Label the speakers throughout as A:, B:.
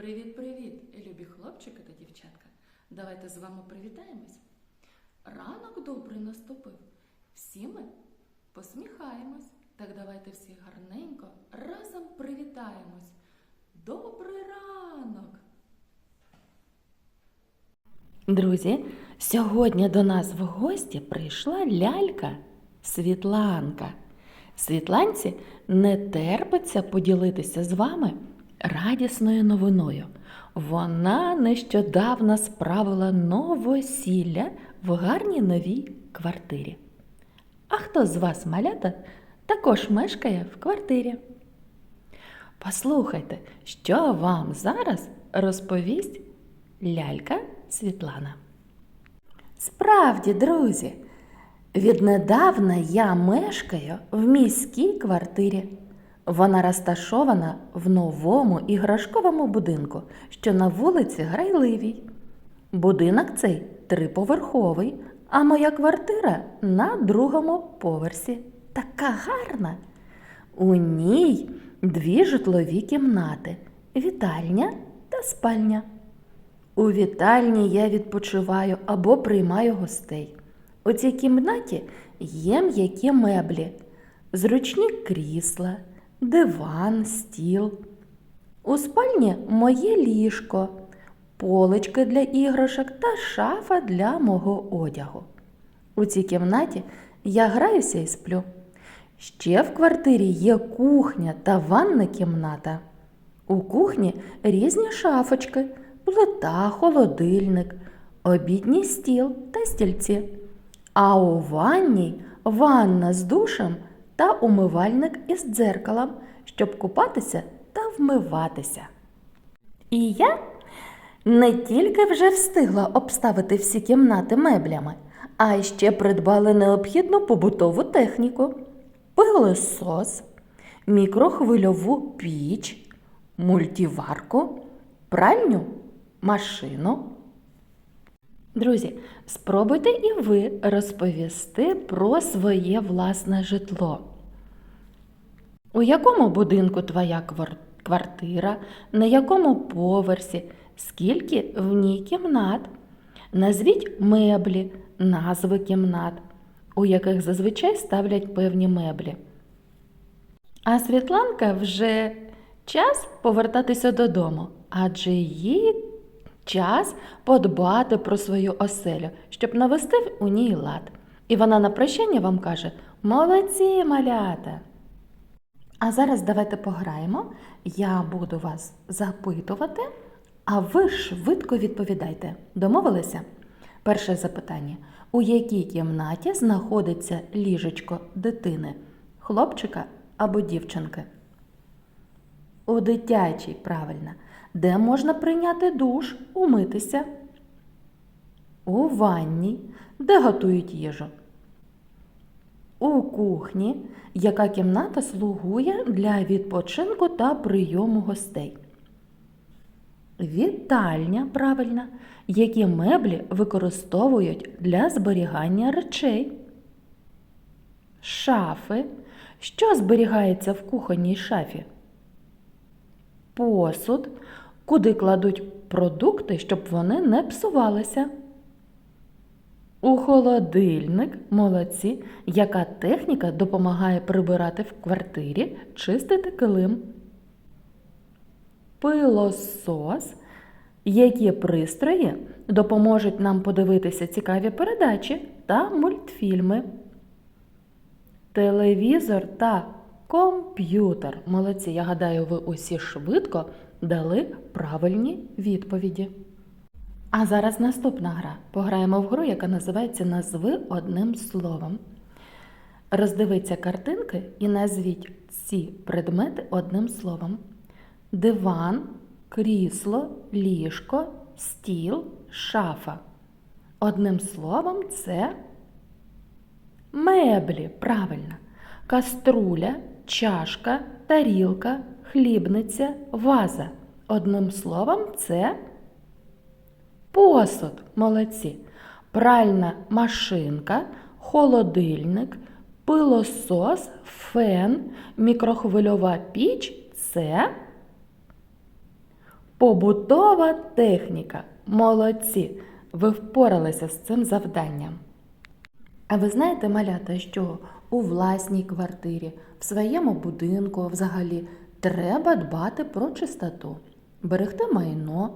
A: Привіт-привіт, любі хлопчики та дівчатка. Давайте з вами привітаємось. Ранок добрий наступив. Всі ми посміхаємось. Так давайте всі гарненько разом привітаємось. Добрий ранок! Друзі, сьогодні до нас в гості прийшла лялька Світланка. Світланці не терпиться поділитися з вами радісною новиною. Вона нещодавно справила новосілля в гарній новій квартирі. А хто з вас, малята, також мешкає в квартирі? Послухайте, що вам зараз розповість лялька Світлана. Справді, друзі, віднедавна я мешкаю в міській квартирі. Вона розташована в новому іграшковому будинку, що на вулиці Грайливій. Будинок цей триповерховий, а моя квартира на другому поверсі. Така гарна. У ній дві житлові кімнати вітальня та спальня. У вітальні я відпочиваю або приймаю гостей. У цій кімнаті є м'які меблі, зручні крісла, диван, стіл. У спальні моє ліжко, полички для іграшок та шафа для мого одягу. У цій кімнаті я граюся і сплю. Ще в квартирі є кухня та ванна кімната. У кухні різні шафочки, плита, холодильник, обідній стіл та стільці. А у ванній ванна з душем та умивальник із дзеркалом, щоб купатися та вмиватися. І я не тільки вже встигла обставити всі кімнати меблями, а ще придбала необхідну побутову техніку, пилосос, мікрохвильову піч, мультиварку, пральню, машину. Друзі, спробуйте і ви розповісти про своє власне житло. У якому будинку твоя квартира, на якому поверсі, скільки в ній кімнат? Назвіть меблі, назви кімнат, у яких зазвичай ставлять певні меблі. А Світланка вже час повертатися додому, адже їй час подбати про свою оселю, щоб навести у ній лад. І вона на прощання вам каже: Молодці, малята! А зараз давайте пограємо. Я буду вас запитувати, а ви швидко відповідайте. Домовилися? Перше запитання: у якій кімнаті знаходиться ліжечко дитини, хлопчика або дівчинки? У дитячій, правильно. Де можна прийняти душ, умитися? У ванній, де готують їжу. У кухні, яка кімната слугує для відпочинку та прийому гостей. Вітальня, правильно, які меблі використовують для зберігання речей. Шафи. Що зберігається в кухонній шафі? Посуд, куди кладуть продукти, щоб вони не псувалися. У холодильник молодці, яка техніка допомагає прибирати в квартирі, чистити килим. Пилосос, які пристрої допоможуть нам подивитися цікаві передачі та мультфільми. Телевізор та комп'ютер. Молодці, я гадаю, ви усі швидко дали правильні відповіді. А зараз наступна гра. Пограємо в гру, яка називається Назви одним словом. Роздивіться картинки і назвіть ці предмети одним словом: диван, крісло, ліжко, стіл, шафа. Одним словом, це меблі, правильно. Каструля, чашка, тарілка, хлібниця, ваза. Одним словом, це посуд. Молодці. Пральна машинка, холодильник, пилосос, фен, мікрохвильова піч це Побутова техніка. Молодці! Ви впоралися з цим завданням. А ви знаєте, малята, що у власній квартирі, в своєму будинку взагалі треба дбати про чистоту, берегти майно,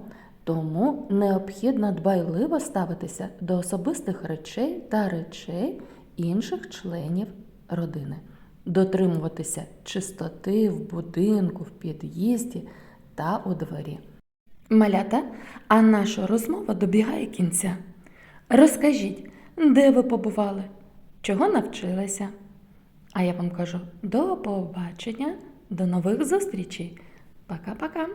A: тому необхідно дбайливо ставитися до особистих речей та речей інших членів родини, дотримуватися чистоти в будинку, в під'їзді та у дворі. Малята, а наша розмова добігає кінця. Розкажіть, де ви побували, чого навчилися? А я вам кажу до побачення, до нових зустрічей. Пока-пока.